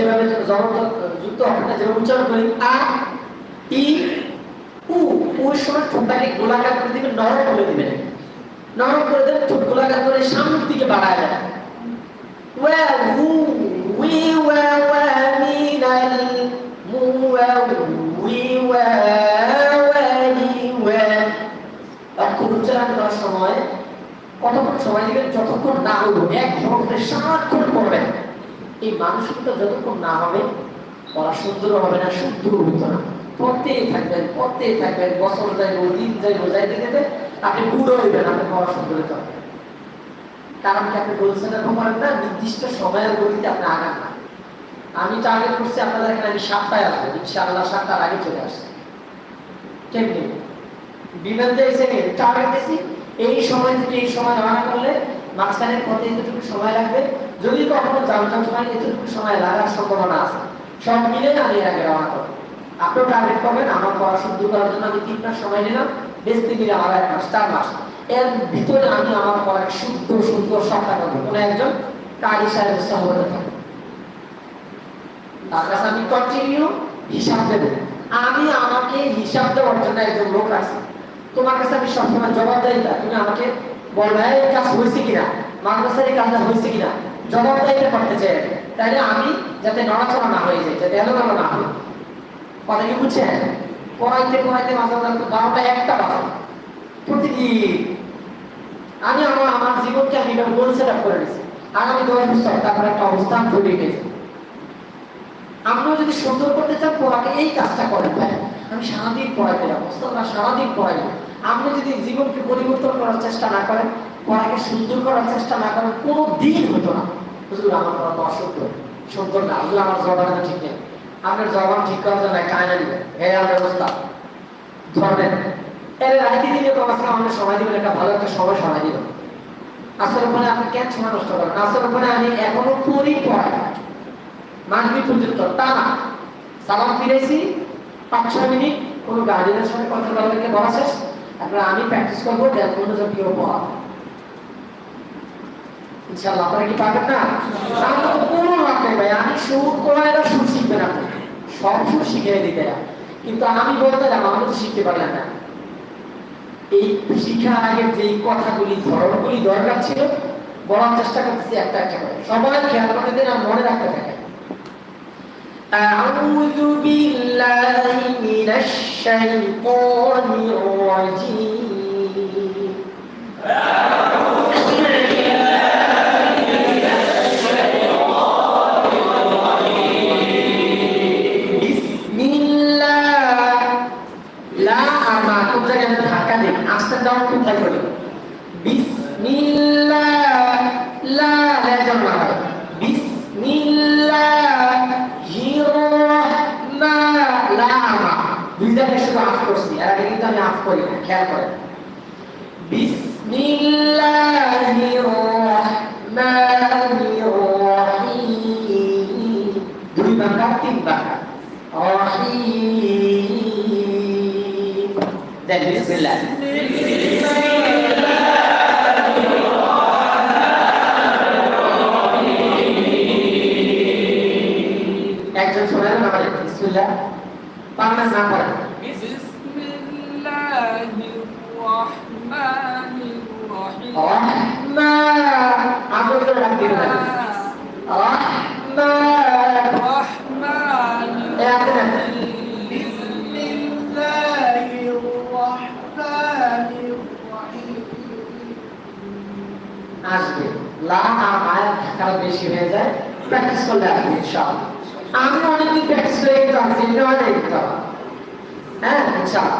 যেভাবে যুক্ত অক্ষরটা যেভাবে উচ্চারণ করি, আ, ই, উ ওই সময় ঠোঁটটাকে গোলাকার করে দিবেন, নরম করে দিবেন। নরম করে দেবেন ঠোঁট গোলাকার করে সামনের দিকে বাড়ায় দেন। উ সময়, কতক্ষণ সময় দিবেন? যতক্ষণ না হলো, এক হরফে সারাক্ষণ পড়বেন। এই মানসিকতা যতক্ষণ না হবে, পড়া সুন্দর হবে না শুদ্ধ হতো না। পড়তেই থাকবেন পড়তেই থাকবেন বছর যাইব, দিন যাইব, যাইতে যেতে আপনি বুড়ো হইবেন আপনি পড়া সুন্দর হতে হবে কারণ কি আপনি বলছেন এরকম না, নির্দিষ্ট সময়ের গতিতে আপনি আগান না। আমি টার্গেট করছি আপনাদের এখানে, আমি সাতটায় আসব, ইনশাআল্লাহ সাতটার আগে চলে আসছে। কেমনি? বিমান দিয়ে এসে টার্গেট দিয়েছি, এই সময় থেকে এই সময় রওনা করলে মাঝখানে পথে এতটুকু সময় লাগবে। যদি কখনো যানজট হয়, এতটুকু সময় লাগার সম্ভাবনা আছে। সব মিলে আমি এর আগে রওনা করব। আপনিও টার্গেট করবেন, আমার পড়া শুদ্ধ করার জন্য আমি তিন মাস সময় নিলাম। বেচতে গেলে আমার এক মাস, চার মাস। এর ভিতরে আমি আমার পড়াকে শুদ্ধ, সুন্দর সবটা করব কোনো একজন কারি সাহেব সহবতে থাকবে। তার কাছে আমি কন্টিনিউ হিসাব দেবো। আমি আমাকে হিসাব দেওয়ার জন্য একজন লোক রাখছি তোমার কাছে আমি সবসময় জবাবদারিতা তুমি আমাকে এই কাজ হয়েছে কিনা? মাদ্রাসার কাজটা হয়েছে কিনা? জবাবদারিতা করতে চাই। তাইলে আমি যাতে নড়াচড়া না হয়ে যায়, যাতে এলোমেলো না হয়। কথা কি বুঝছেন? পড়াইতে পড়াইতে মাঝে তো বারোটা একটা বাজে। প্রতিদিন আমি আমার আমার জীবনকে আমি এটা গোল সেট আপ করে নিয়েছি। আগামী দশ বছর তারপর একটা অবস্থান তৈরি হয়েছে আপনিও যদি সুন্দর করতে চান পড়াকে এই কাজটা করেন ভাই। আমি সারাদিন পড়াইতে যাব সারাদিন পড়াইবো। আপনি যদি জীবনকে পরিবর্তন করার চেষ্টা না করেন, পড়াকে সুন্দর করার চেষ্টা না করেন, কোনো দিন হতো না। হুজুর, আমার পড়া তো অসুন্দর সুন্দর না। হুজুর, আমার জবানটা ঠিক নেই। আপনার জবান ঠিক করার জন্য একটা আয়না দিবেন। আমার ব্যবস্থা। ধরবেন। এর রাইতে দিলে কম আছে আমাদের সময় দিবেন, একটা ভালো একটা সময় সময় দিবেন। আসলে ওখানে আপনি কেন সময় নষ্ট করেন? আসলে ওখানে আমি এখনও পড়ি, পড়াই মাগরিব পর্যন্ত টানা সালাম ফিরেছি পাঁচ ছয় মিনিট, কোনো গার্জেনের সঙ্গে কথা বলাকে বলা শেষ। তারপরে আমি প্র্যাকটিস করবো দেড় মনোযোগ কেউ পড়া ইনশাআল্লাহ আপনারা কি পারবেন না আমার তো কোনো লাভ নেই ভাই আমি সুর কোরআনের সুর শিখবেন আপনি সব সুর শিখিয়ে দিতে কিন্তু আমি বলতে যাবো আমি তো শিখতে পারলাম না এই শিখার আগে যেই কথাগুলি ধরনগুলি দরকার ছিল বলার চেষ্টা করতেছি একটা একটা করে সবাই খেয়াল করে দিন আর মনে রাখতে থাকে أعوذ بالله من الشيطان الرجيم করছি, আর আগে কিন্তু আমি আফ করি না, খেয়াল করেন। বিসমিল্লাহির রহমানির রহিম। দুই বাঁকা তিন বাঁকা রহিম। দেন, বিসমিল্লাহ। একজন শোনালেন আমাদের বিসমিল্লাহ। পারলেন না পড়েন। আসবে লা আয়াত থাকার বেশি হয়ে যায় প্র্যাকটিস করলে আসবে ইনশাআল্লাহ আমি অনেকদিন প্র্যাকটিস করে কিন্তু আসছি এটা অনেক হ্যাঁ ইনশাআল্লাহ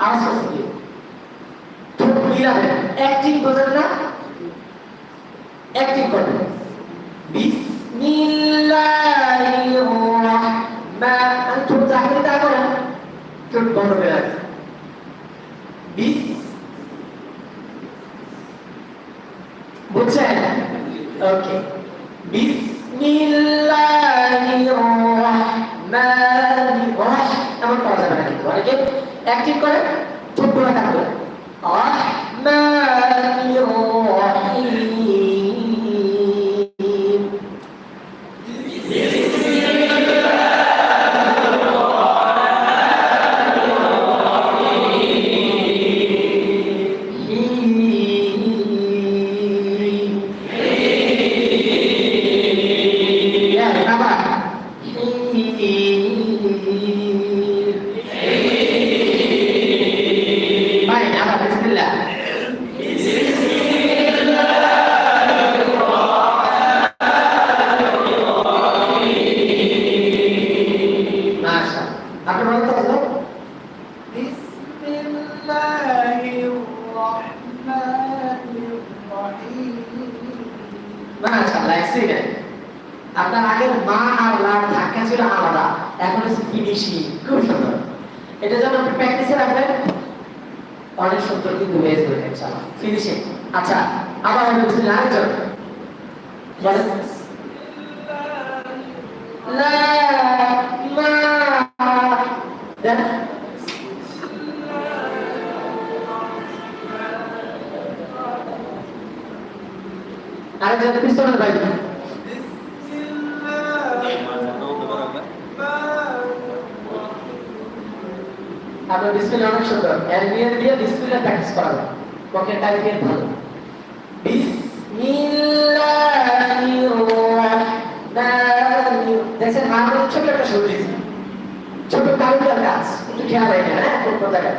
আনাস ঠোঁট গিলাবেন অ্যাক্টিং বোঝেন না? অ্যাক্টিং করবেন। বিসমিল্লাহির রাহমান ঠোঁট চাকরি তা করেন? ঠোঁট বন্ধ করে রাখছেন যাবে এক ঠিক অনেকে করে না করে। এক্সিলেন্ট আপনার আগের মা আর লাভ ধাক্কা ছিল আলাদা, এখন হচ্ছে ফিনিশিং এটা যেন আপনি প্র্যাকটিসে রাখবেন। অনেক সুন্দর কিন্তু হয়ে যাবে ফিনিশিং আচ্ছা আবার আমি বুঝলি আরেকজন। বলেন। লা, মা। দেন আরেকজন পিছনের ভাই আপনার ডিসপ্লে অনেক সুন্দর। নিয়ে দিয়ে ডিসপ্লে প্র্যাকটিস করাবো ওকে টাইপিং ভালো। বিসমিল্লাহির রহমানির আমাদের ছোট একটা শুরু দিয়েছি। ছোট কারুকার কাজ একটু খেয়াল রাখেন হ্যাঁ কোন কথাটা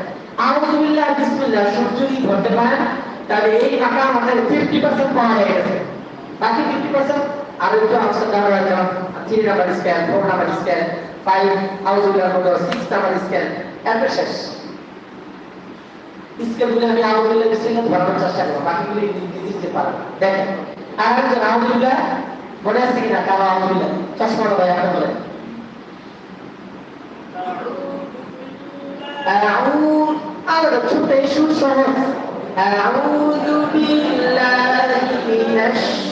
আউযুবিল্লাহ, বিসমিল্লাহ যদি ধরতে পারেন, তাহলে এই আঁকা আমাদের ফিফটি পার্সেন্ট পাওয়া হয়ে গেছে। বাকি ফিফটি পার্সেন্ট আরও একটু অপশন দেওয়া হয় যেমন three number scan four number scan five আউযুবিল্লাহ মতো সিক্স নাম্বার স্ক্যান এরপর শেষ স্কেলগুলো আমি আউযুবিল্লাহ বিসমিল্লাহ ধরানোর চেষ্টা করবো বাকিগুলো ইংরেজি দিতে পারবো দেখেন আর একজন আউযুবিল্লাহ মনে আছে কিনা কারো আউযুবিল্লাহ চশমা ভাই আপনি বলেন أعوذ أنا ছোট এই সুর সহজ أعوذ بالله من الشيطان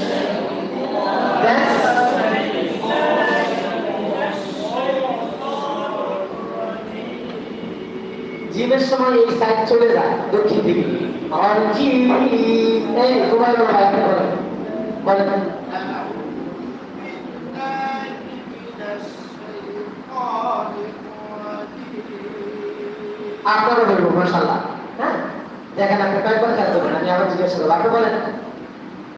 সময় এই সাইড চলে যায় দক্ষিণ দিকে। এই তোমার বলেন আপনারও বলব মশাল্লাহ হ্যাঁ? দেখেন আপনি কয়েকবার খেয়াল করবেন, আমি আবার জিজ্ঞাসা করব। আপনি বলেন।